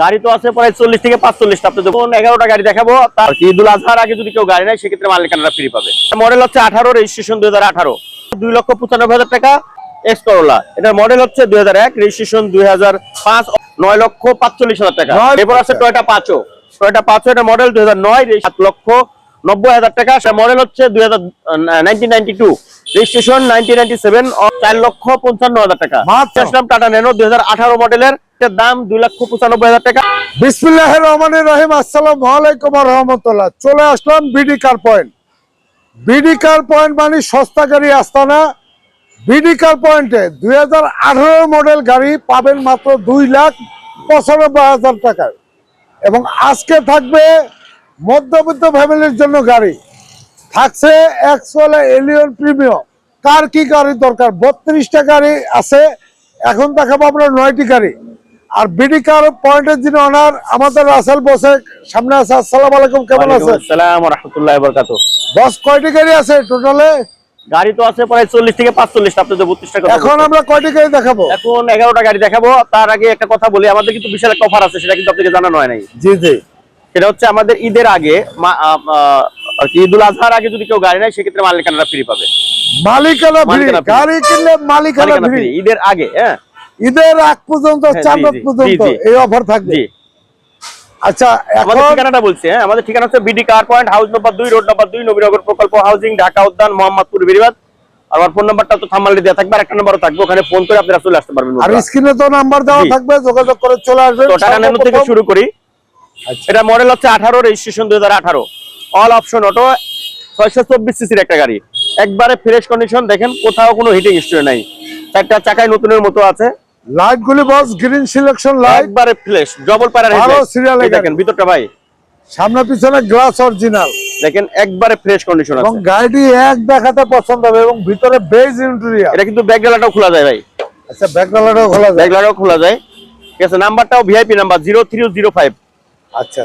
গাড়ি তো আছে প্রায় চল্লিশ থেকে পাঁচচল্লিশটা। আপনি যখন এগারোটা গাড়ি দেখাবো তার ঈদুল আজহার আগে যদি কেউ গাড়ি নেয় সেক্ষেত্রে মালিকানা ফ্রি পাবে। মডেল হচ্ছে আঠারো রেজিস্ট্রেশন দুই হাজার আঠারো। দুই লক্ষ পঁচানব্বই হাজার টাকা এক্স করোলা এটার মডেল হচ্ছে দুই হাজার এক রেজিস্ট্রেশন দুই হাজার পাঁচ নয় লক্ষ পাঁচচল্লিশ হাজার টাকা। এরপর আছে টয়টা পাঁচও। টয়টা পাঁচও এটা মডেল দুই হাজার নয় সাত লক্ষ। নব্বই হাজার টাকা। সে মডেল হচ্ছে দুই হাজার রেজিস্ট্রেশন নাইনটিন নাইনটি সেভেন চার লক্ষ পঞ্চান্ন হাজার টাকা। টাটা ন্যানো দুই হাজার আঠারো মডেলের দাম দুই লক্ষ পঁচানব্বই হাজার টাকা। বিসমিল্লাহ রহমানের রহিম আসসালাম আলাইকুম রহমতুল্লাহ। চলে আসলাম BD car point BD car point মানে সস্তা গাড়ি আস্তানা। বিডি কার পয়েন্টে দুই হাজার মডেল গাড়ি পাবেন মাত্র দুই লাখ পঁচানব্বই হাজার টাকায় এবং আজকে থাকবে মধ্যবিত্ত ফ্যামিলির জন্য গাড়ি। থাকছে এক্সওয়ালা এলিয়ন প্রিমিয়াম কার কি গাড়ি দরকার? বত্রিশটা গাড়ি আছে। এখন দেখাবো আমরা নয়টি গাড়ি। আর বিডি কার পয়েন্টের যিনি অনার আমাদের রাসেল বসে সামনে আছে। আসসালাম আলাইকুম কেমন আছে সালাম রহমতুল্লাহ বরকাত বস কয়টি গাড়ি আছে টোটালে? গাড়ি তো আছে প্রায় চল্লিশ থেকে পাঁচচল্লিশটা। আপনি তো বত্রিশ টাকা এখন আমরা কয়টি গাড়ি দেখাবো? এখন এগারোটা গাড়ি দেখাবো। তার আগে একটা কথা বলি। আমাদের কিন্তু বিশাল একটা অফার আছে সেটা কিন্তু আপনাকে জানানো হয় নাই। জি জি। সেটা হচ্ছে আমাদের ঈদের আগে ঈদুল আজহার আগে যদি কেউ গাড়ি নেয় সেক্ষেত্রে মালিকানারা ফ্রি পাবে। মালিকানা ফ্রি গাড়ি কিনলে মালিকানা মালিকানা ফ্রি ফ্রি ঈদের আগে হ্যাঁ? ঈদের আগ পর্যন্ত হ্যাঁ, পর্যন্ত। এই অফার থাকবে। আচ্ছা আমাদের ঠিকানাটা বলছি হ্যাঁ? আমাদের ঠিকানা হচ্ছে BD car point house number দুই রোড নম্বর দুই নবীনগর প্রকল্প হাউজিং ঢাকা উদ্যান মোহাম্মদপুর বেরিবাদ। আমার ফোন নাম্বারটা তো থামালি দেওয়া থাকবে আর একটা নাম্বারও থাকবে ওখানে ফোন করে আপনারা চলে আসতে পারবেন আর স্ক্রিনে তো নাম্বার দেওয়া থাকবে যোগাযোগ করে চলে আসবেন। থেকে শুরু করি। এটা মডেল হচ্ছে আঠারো রেজিস্ট্রেশন দুই হাজার আঠারো। অল অপশন অটো ছয়শো চব্বিশ সিসির একটা গাড়ি। একবারে ফ্রেশ কন্ডিশন দেখেন কোথাও কোনো হিটিং হিস্ট্রি নাই। চারটা চাকায় নতুনের মতো আছে। লাইট গুলি বস গ্রিন সিলেকশন লাইট একবারে ফ্রেশ ডবল প্যারার ভালো এ দেখেন ভিতরটা ভাই। সামনে পিছনে গ্লাস অরিজিনাল দেখেন একবারে ফ্রেশ কন্ডিশন এবং গাড়িটি এক দেখাতে পছন্দ হবে এবং ভিতরে বেজ ইন্টেরিয়র এটা কিন্তু ব্যাক ডালাটাও খোলা যায় ভাই। আচ্ছা খোলা যায়। ব্যাক ডালাটাও খোলা যায়। ঠিক আছে নাম্বারটাও VIP number zero three zero five আচ্ছা।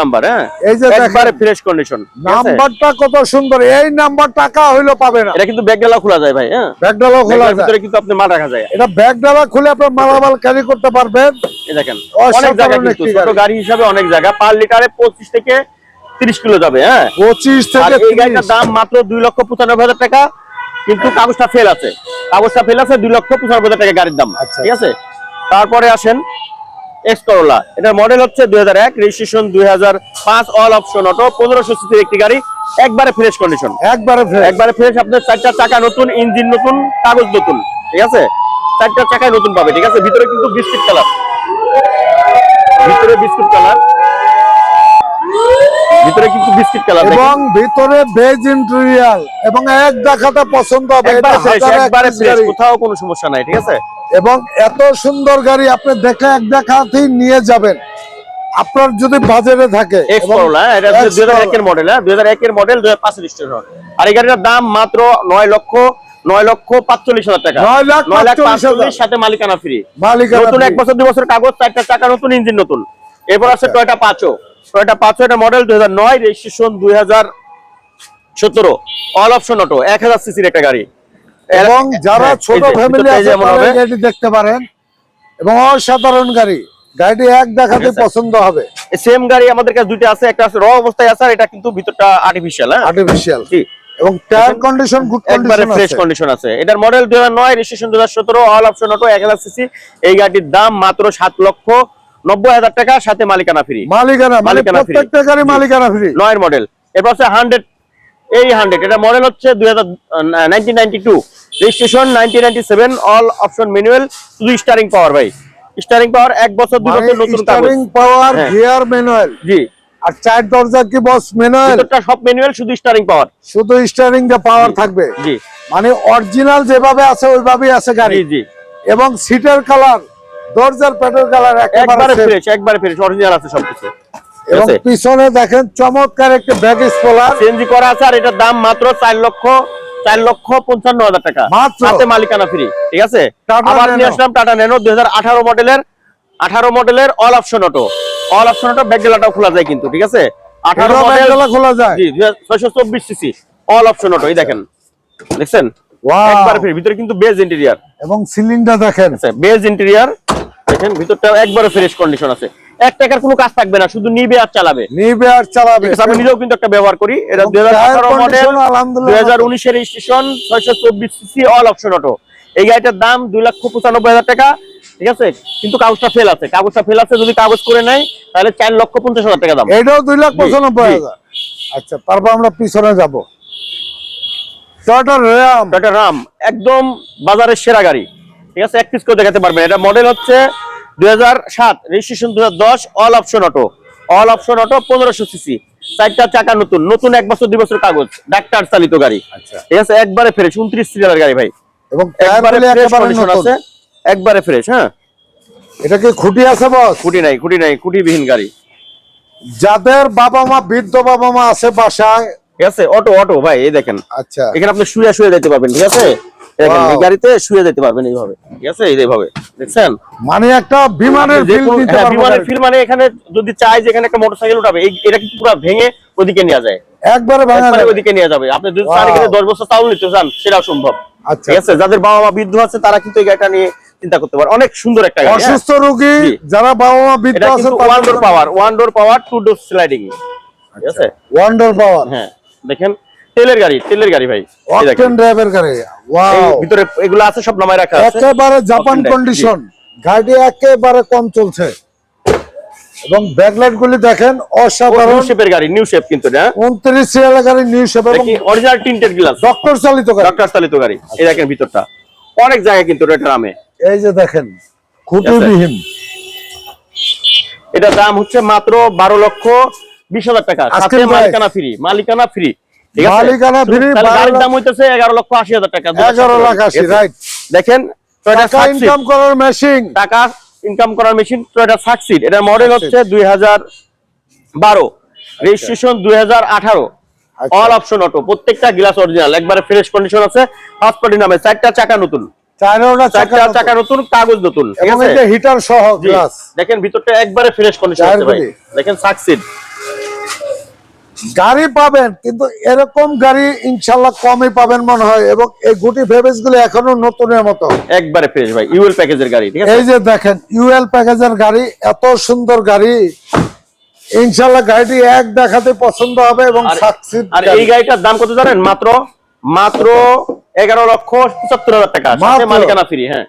নাম্বার হ্যাঁ? এই যে একবারে ফ্রেশ কন্ডিশন নাম্বারটা কত সুন্দর এই নাম্বার টাকা হইল পাবে না। এটা কিন্তু ব্যাক খোলা যায় ভাই হ্যাঁ? ব্যাকডালাও খোলা যায়। ভিতরে কিন্তু আপনি মাল রাখা যায়। এটা ব্যাকডালা খুলে আপনার মালামাল ক্যারি করতে পারবেন। এই দেখেন অনেক জায়গা কিন্তু ছোট গাড়ি। হিসাবে অনেক জায়গা পার লিটারে পঁচিশ থেকে তিরিশ কিলো যাবে হ্যাঁ? পঁচিশ আর থেকে এই গাড়িটার দাম মাত্র দুই লক্ষ পঁচানব্বই হাজার টাকা কিন্তু কাগজটা ফেল আছে। কাগজটা ফেল আছে দুই লক্ষ পঁচানব্বই হাজার টাকা গাড়ির দাম আচ্ছা। ঠিক আছে? তারপরে আসেন এক্স করোলা এটার মডেল হচ্ছে দুই হাজার এক রেজিস্ট্রেশন দুই হাজার পাঁচ অল অপশন অটো পনেরোশো সিসির একটি গাড়ি একবারে ফ্রেশ কন্ডিশন একবারে একবারে ফ্রেশ আপনার চারটা চাকা নতুন ইঞ্জিন নতুন কাগজ নতুন ঠিক আছে? চারটা চাকায় নতুন পাবে ঠিক আছে? ভিতরে কিন্তু বিস্কিট কালার ভিতরে বিস্কিট কালার ভিতরে কিন্তু বিস্কিট কালার এবং ভিতরে বেজ এবং এক পছন্দ হবে একবারে এটা ফ্রেশ একবারে ফ্রেশ কোথাও কোনো সমস্যা নাই ঠিক আছে? এবং এত সুন্দর গাড়ি আপনি দেখে এক দেখাতেই নিয়ে যাবেন। আপনার যদি বাজারে থাকে X দুই হাজার। একের মডেল হ্যাঁ? দুই হাজার একের মডেল দুই হাজার পাঁচ রেজিস্ট্রেশন আর এই গাড়িটার দাম মাত্র নয় লক্ষ নয় লক্ষ পাঁচচল্লিশ হাজার টাকা। নয় লাখ নয় লাখ পাঁচচল্লিশ সাথে মালিকানা ফ্রি মালিকানা নতুন এক বছর দুই বছর কাগজ চারটা চাকা নতুন ইঞ্জিন নতুন। এরপর আছে টয়টা পাঁচো টয়টা পাঁচো এটা মডেল দুই হাজার নয় রেজিস্ট্রেশন দুই হাজার সতেরো। অল অপশন অটো এক হাজার সিসির একটা গাড়ি। এবং যারা হ্যাঁ, ছোট ফ্যামিলি আছে গাড়িটি দেখতে পারেন। এবং অসাধারণ গাড়ি। গাড়িটি এক দেখাতে পছন্দ হবে। সেম গাড়ি আমাদের কাছে দুইটা আছে একটা আছে র অবস্থায় আছে আর এটা কিন্তু ভিতরটা আর্টিফিশিয়াল হ্যাঁ? আর্টিফিশিয়াল জি। এবং টায়ার কন্ডিশন গুড একবারে ফ্রেশ কন্ডিশন আছে। এটার মডেল দুই হাজার নয় রেজিস্ট্রেশন দুই হাজার সতেরো অল অপশন অটো এক হাজার সিসি এই গাড়ির দাম মাত্র সাত লক্ষ নব্বই হাজার টাকা সাথে মালিকানা ফ্রি মালিকানা মানে মালিকানা। প্রত্যেকটা গাড়ি মালিকানা ফ্রি নয়ের মডেল এরপর আছে হান্ড্রেড এই হান্ড্রেড এটা মডেল হচ্ছে দুই হাজার nineteen ninety two registration nineteen ninety seven all option manual শুধু স্টারিং পাওয়ার ভাই। স্টারিং পাওয়ার এক বছর দুই বছর নতুন স্টারিং পাওয়ার। গিয়ার ম্যানুয়াল জি। আর চার দরজা কি বস ম্যানুয়াল ভিতরটা সব ম্যানুয়াল শুধু স্টারিং পাওয়ার শুধু স্টারিং দা পাওয়ার থাকবে। জি। মানে অরিজিনাল যেভাবে আছে ওইভাবেই আছে গাড়ি। জি এবং সিটের কালার দরজার পেটের কালার একবারে ফ্রেশ একবারে ফ্রেশ অরিজিনাল আছে সবকিছু। ঠিক এবং পিছনে দেখেন চমৎকার একটা ব্যাগ স্পলার সিএনজি করা আছে আর এটার দাম মাত্র চার লক্ষ চার লক্ষ পঞ্চান্ন হাজার টাকা। সাথে মালিকানা ফ্রি ঠিক আছে? আবার নিয়ে আসলাম টাটা ন্যানো দুই মডেলের আঠারো মডেলের all option auto all option auto ব্যাকডেলাটাও খোলা যায় কিন্তু ঠিক আছে? আঠারো মডেল খোলা যায়। জি ছয়শো চব্বিশ সিসি অল অপশন অটো এই দেখেন। দেখছেন! একবার ফ্রি ভিতরে কিন্তু বেজ ইন্টেরিয়ার এবং দেখেন। বেজ ইন্টেরিয়ার দেখেন ভিতরটা একবারে ফ্রেশ কন্ডিশন আছে। এক টাকার কোনো কাজ থাকবে না শুধু নিবে আর চালাবে। নিবে আর চালাবে। আমি নিজেও কিন্তু একটা ব্যবহার করি। এটা দুই মডেল দুই হাজার উনিশের স্টেশন ছয়শো চব্বিশ সিসি অল অপশন অটো এই গাড়িটার দাম দুই লক্ষ পঁচানব্বই হাজার টাকা ঠিক আছে? কিন্তু কাগজটা ফেল আছে। কাগজটা ফেল আছে যদি কাগজ করে নেয় তাহলে চার লক্ষ পঞ্চাশ হাজার টাকা দাম। এটাও দুই লাখ পঁচানব্বই হাজার। আচ্ছা তারপর আমরা পিছনে যাব। টয়টা র্যাম টয়টা রাম একদম বাজারের সেরা গাড়ি। ঠিক আছে এক পিস করে দেখাতে পারবেন। এটা মডেল হচ্ছে দুই registration all option auto all option auto পনেরোশো সিসি চারটা চাকা নতুন নতুন এক বছর দুই বছর কাগজ ডাক্তার চালিত গাড়ি। আচ্ছা। ঠিক আছে একবারে ফ্রেশ উনত্রিশ সিরিয়ালের গাড়ি ভাই। এবং একবারে ফ্রেশ একবারে হ্যাঁ। এটা কি খুঁটি আছে বস খুঁটি নাই খুঁটি নাই খুঁটিবিহীন গাড়ি। যাদের বাবা মা বৃদ্ধ বাবা মা আছে বাসায় ঠিক আছে? অটো অটো ভাই এই দেখেন। আচ্ছা। এখানে আপনি শুয়ে শুয়ে যেতে পারবেন ঠিক আছে? দেখেন এই গাড়িতে শুয়ে যেতে পারবেন এইভাবে ঠিক আছে? এইভাবে দেখছেন? মানে একটা বিমানের ফিল দিতে হ্যাঁ, বিমানের। ফিল মানে এখানে যদি চাই যে এখানে একটা মোটরসাইকেল উঠাবে এই- এটা পুরো ভেঙে ওদিকে নিয়ে যায়? একবারে ভাঙা যাবে। ওদিকে নিয়ে যাবে। আপনি যদি. এখানে বছর চাউল নিতে চান সেটাও সম্ভব। আচ্ছা। ঠিক আছে? যাদের বাবা মা বৃদ্ধ আছে তারা কিন্তু এই গাড়িটা নিয়ে চিন্তা করতে পারে। অনেক সুন্দর একটা গাড়ি হ্যাঁ। অসুস্থ রোগী যারা বাবা মা বৃদ্ধ আছে one door power one door power two door sliding ঠিক আছে? ওয়ান্ডার পাওয়ার হ্যাঁ। দেখেন তেলের গাড়ি তেলের গাড়ি ভাই। অকটেন ড্রাইভের গাড়ি। ওয়াও ভিতরে এগুলো আছে সব নামায় রাখা আছে। একেবারে জাপান কন্ডিশন গাড়ি একেবারে কম চলছে। এবং ব্যাকলাইট গুলি দেখেন অসাধারণ। শেপের গাড়ি নিউ শেপ কিন্তু হ্যাঁ? উনত্রিশ সিরিয়ালের গাড়ি নিউ শেপ এবং অরিজিনাল টিন্টেড গ্লাস ডক্টর চালিত গাড়ি। ডক্টর চালিত গাড়ি। এই দেখেন ভিতরটা। অনেক জায়গায় কিন্তু এটা নামে এই যে দেখেন খুঁটিবিহীন এটা দাম হচ্ছে মাত্র বারো লক্ষ বিশ হাজার টাকা। সাথে মালিকানা ফ্রি মালিকানা ফ্রি মালিকানা বারো গাড়ির দাম হইতেছে এগারো লক্ষ আশি হাজার টাকা এগারো লাখ আশি রাইট দেখেন ইনকাম করার মেশিন টাকা ইনকাম করার মেশিন টয়োটা সাকসিড এটার মডেল হচ্ছে দুই হাজার বারো। রেজিস্ট্রেশন দুই হাজার আঠারো। অল অপশন অটো প্রত্যেকটা গ্লাস অরিজিনাল একবারে ফ্রেশ কন্ডিশন আছে। ফার্স্ট পার্টি নামে চারটা চাকা নতুন। চাকা নতুন। কাগজ নতুন হিটার সহ দেখেন ভিতরটা একবারে ফ্রেশ কন্ডিশন আছে ভাই। দেখেন সাকসিড গাড়ি পাবেন কিন্তু এরকম গাড়ি ইনশাল্লাহ কমই পাবেন মনে হয় এবং এই গুটি ভেবেসগুলো এখনও নতুনের মতো। একবারে ফ্রেশ ভাই ইউএল প্যাকেজের গাড়ি ঠিক আছে? এই যে দেখেন ইউএল প্যাকেজের গাড়ি এত সুন্দর গাড়ি। ইনশাল্লাহ গাড়িটি এক দেখাতে পছন্দ হবে এবং আর- আর এই গাড়িটার দাম কত জানেন? মাত্র মাত্র এগারো লক্ষ পঁচাত্তর হাজার টাকা। মালিকানা ফ্রি হ্যাঁ।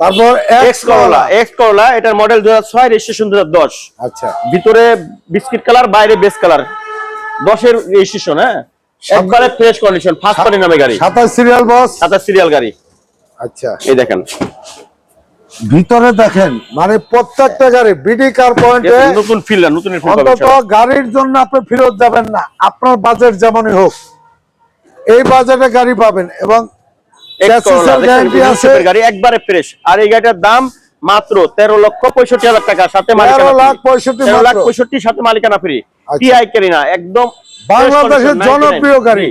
তারপর এক্স করলা এক্স করলা এটার মডেল দুই হাজার ছয় রেজিস্ট্রেশন দুই হাজার দশ। আচ্ছা। ভিতরে বিস্কিট কালার বাইরে বেস কালার দশের রেজিস্ট্রেশন হ্যাঁ? একবারে ফ্রেশ কন্ডিশন ফার্স্ট পার্টি নামে গাড়ি। সাতাশ সিরিয়াল বস সাতাশ সিরিয়াল গাড়ি। আচ্ছা। এই দেখেন। ভিতরে দেখেন মানে প্রত্যেকটা গাড়ি বিডি কার পয়েন্টে নতুন নতুন অন্তত গাড়ির জন্য আপনি ফেরত যাবেন না। আপনার বাজেট যেমনই হোক। এই বাজেটে গাড়ি পাবেন এবং গাড়ি একবারে ফ্রেশ আর এই গাড়িটার দাম মাত্র তেরো লক্ষ পঁয়ষট্টি হাজার টাকা সাথে লাখ পঁয়ষট্টি সাথে মালিকানা ফ্রি আচ্ছা। টিআই কেরিনা একদম বাংলাদেশের জনপ্রিয় গাড়ি।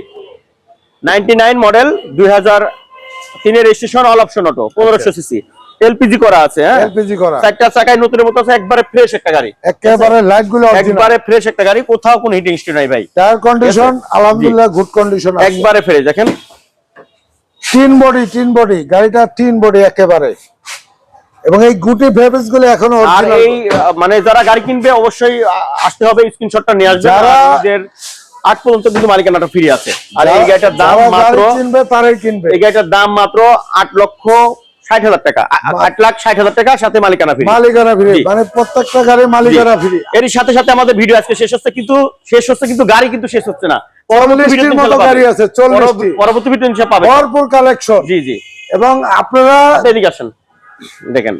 নাইনটি নাইন মডেল দুই হাজার তিনের রেজিস্ট্রেশন অল অপশন অটো পনেরোশো সিসি এলপিজি করা আছে হ্যাঁ? এলপিজি করা। চারটা চাকায় নতুনের মতো আছে একবারে ফ্রেশ একটা গাড়ি। একেবারে লাইটগুলো একবারে ফ্রেশ একটা গাড়ি কোথাও কোনো হিটিং নাই ভাই। টায়ার কন্ডিশন আলহামদুলিল্লাহ গুড কন্ডিশন একবারে ফ্রেশ দেখেন। তিন বডি তিন বডি গাড়িটা তিন বডি একেবারে। এবং এই গুটি ভেবেসগুলো এখনও আর এই মানে যারা গাড়ি কিনবে অবশ্যই আসতে হবে স্ক্রিনশটটা নিয়ে আসবে। যারা- আট পর্যন্ত কিন্তু মালিকানাটা ফ্রি আছে। আর এই গাড়িটার দাম মাত্র কিনবে তারাই কিনবে। এই গাড়িটার দাম মাত্র আট লক্ষ ষাট হাজার টাকা। আট লাখ ষাট হাজার টাকা সাথে মালিকানা ফ্রি মালিকানা ফ্রি মানে প্রত্যেকটা গাড়ি মালিকানা ফ্রি এর সাথে সাথে আমাদের ভিডিও আজকে শেষ হচ্ছে কিন্তু শেষ হচ্ছে কিন্তু গাড়ি কিন্তু শেষ হচ্ছে না। পরবর্তী ভিডিও পাবেন। ভরপুর কালেকশন জি জি। এবং আপনারা আপনি এদিকে আসেন। দেখেন।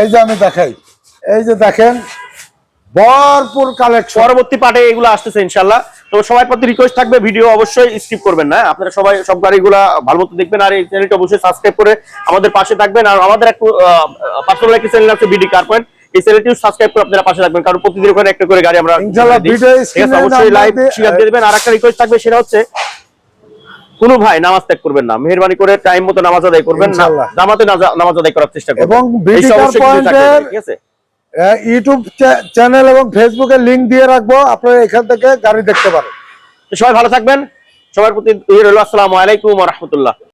এই যে আমি দেখাই এই যে দেখেন ভরপুর কালেকশন পরবর্তী পার্টে এগুলো আসতেছে ইনশাল্লাহ তো সবার প্রতি রিকোয়েস্ট থাকবে ভিডিও অবশ্যই স্কিপ করবেন না। আপনারা সবাই সব গাড়িগুলো ভালো মতো দেখবেন আর এই চ্যানেলটা অবশ্যই সাবস্ক্রাইব করে আমাদের পাশে থাকবেন। আর আমাদের একটু পার্সোনাল একটা চ্যানেল আছে বিডি কার পয়েন্ট এই চ্যানেলটি সাবস্ক্রাইব করে আপনারা পাশে থাকবেন। কারণ প্রতিদিন ওখানে একটা করে গাড়ি আমরা অবশ্যই লাইভ শেয়ার দিয়ে দেবেন। আর একটা রিকোয়েস্ট থাকবে সেটা হচ্ছে কোনো ভাই নামাজ ত্যাগ করবেন না। মেহরবানি করে টাইম মতো নামাজ আদায় করবেন জামাতে নামাজ আদায় করার চেষ্টা করবেন। এবং ঠিক আছে? ইউটিউব চ্যানেল এবং ফেসবুকে লিংক দিয়ে রাখব। আপনারা এখান থেকে গাড়ি দেখতে পারেন। সবাই ভালো থাকবেন। সবার প্রতি রইল। আসসালামু আলাইকুম রহমতুল্লাহ।